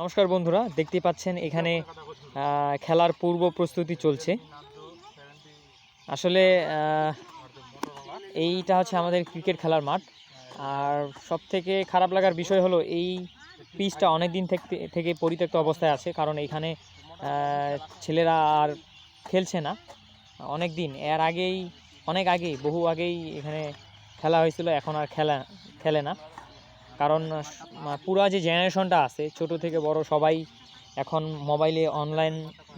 নমস্কার বন্ধুরা দেখতে পাচ্ছেন এখানে খেলার পূর্ব প্রস্তুতি চলছে। আসলে এইটা হচ্ছে আমাদের ক্রিকেট খেলার মাঠ। আর সব থেকে খারাপ লাগার বিষয় হলো, এই পিচটা অনেক দিন থেকে পরিত্যক্ত অবস্থায় আছে। কারণ এখানে ছেলেরা আর খেলছে না। অনেক দিন এর আগেই, অনেক আগেই, বহু আগেই এখানে খেলা হয়েছিল। এখন আর খেলা, খেলে না। কারণ পুরা যে জেনারেশনটা আছে, ছোট থেকে বড় সবাই এখন মোবাইলে অনলাইন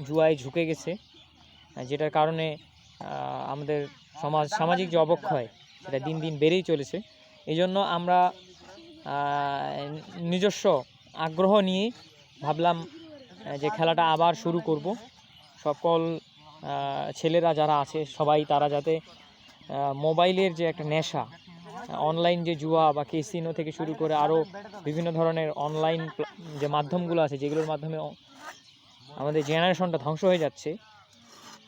জুয়ায় ঝুঁকে গেছে যেটার কারণে আমাদের সমাজ, সামাজিক যে অবক্ষয়, সেটা দিন দিন বেড়েই চলেছে। এই জন্য আমরা নিজস্ব আগ্রহ নিয়ে ভাবলাম যে খেলাটা আবার শুরু করব। সকল ছেলেরা যারা আছে, সবাই তারা যাতে মোবাইলের যে একটা নেশা অনলাইন যে জুয়া বা কেসিনো থেকে শুরু করে আরও বিভিন্ন ধরনের অনলাইন যে মাধ্যমগুলো আছে, যেগুলোর মাধ্যমে আমাদের জেনারেশনটা ধ্বংস হয়ে যাচ্ছে,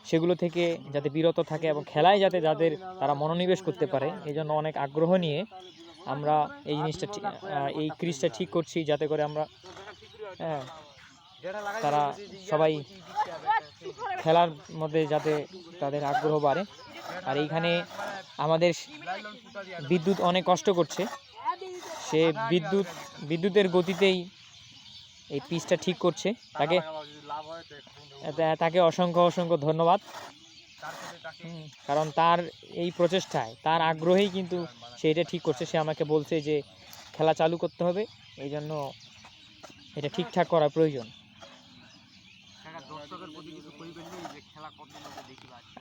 সেগুলো থেকে যাতে বিরত থাকে এবং খেলায় যাতে যাদের তারা মনোনিবেশ করতে পারে এই জন্য অনেক আগ্রহ নিয়ে আমরা এই জিনিসটা এই ক্রিজটা ঠিক করছি, যাতে করে আমরা হ্যাঁ তারা সবাই খেলার মধ্যে যাতে তাদের আগ্রহ বাড়ে। আর এইখানে আমাদের বিদ্যুৎ অনেক কষ্ট করছে। সে বিদ্যুৎ বিদ্যুতের গতিতেই এই পিচটা ঠিক করছে। তাকে তাকে অসংখ্য অসংখ্য ধন্যবাদ। কারণ তার এই প্রচেষ্টায় তার আগ্রহেই কিন্তু সে এটা ঠিক করছে। সে আমাকে বলছে যে খেলা চালু করতে হবে। এই জন্য এটা ঠিকঠাক করা প্রয়োজন।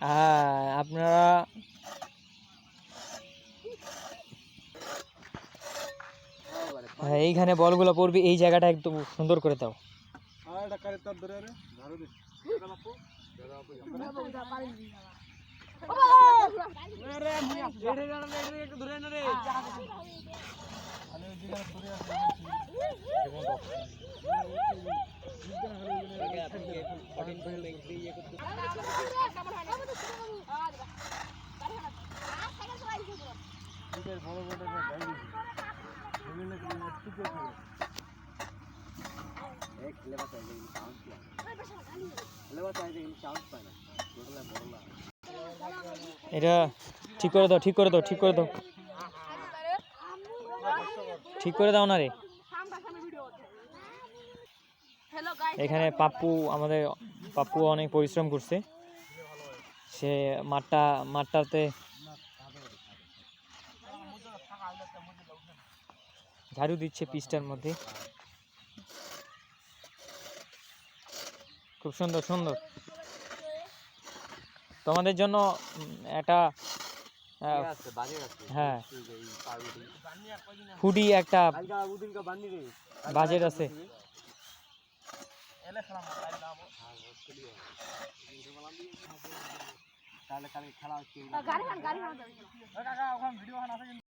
হ্যাঁ আপনারা হ্যাঁ এইখানে বলগুলো পড়বে এই জায়গাটা একদম সুন্দর করে দাও। এটা ঠিক করে দাও ঠিক করে দাও ঠিক করে দাও। ঠিক করে দাও না রে। এখানে পাপ্পু আমাদের পাপ্পু অনেক পরিশ্রম করছে। সে মাঠটা মাঠটাতে ঝাড়ু দিচ্ছে পিচটার মধ্যে। খুব সুন্দর সুন্দর। তোমাদের জন্য একটা আহ, হ্যাঁ। হুডি একটা বাজেট আছে। গাড়ি খান গাড়ি খান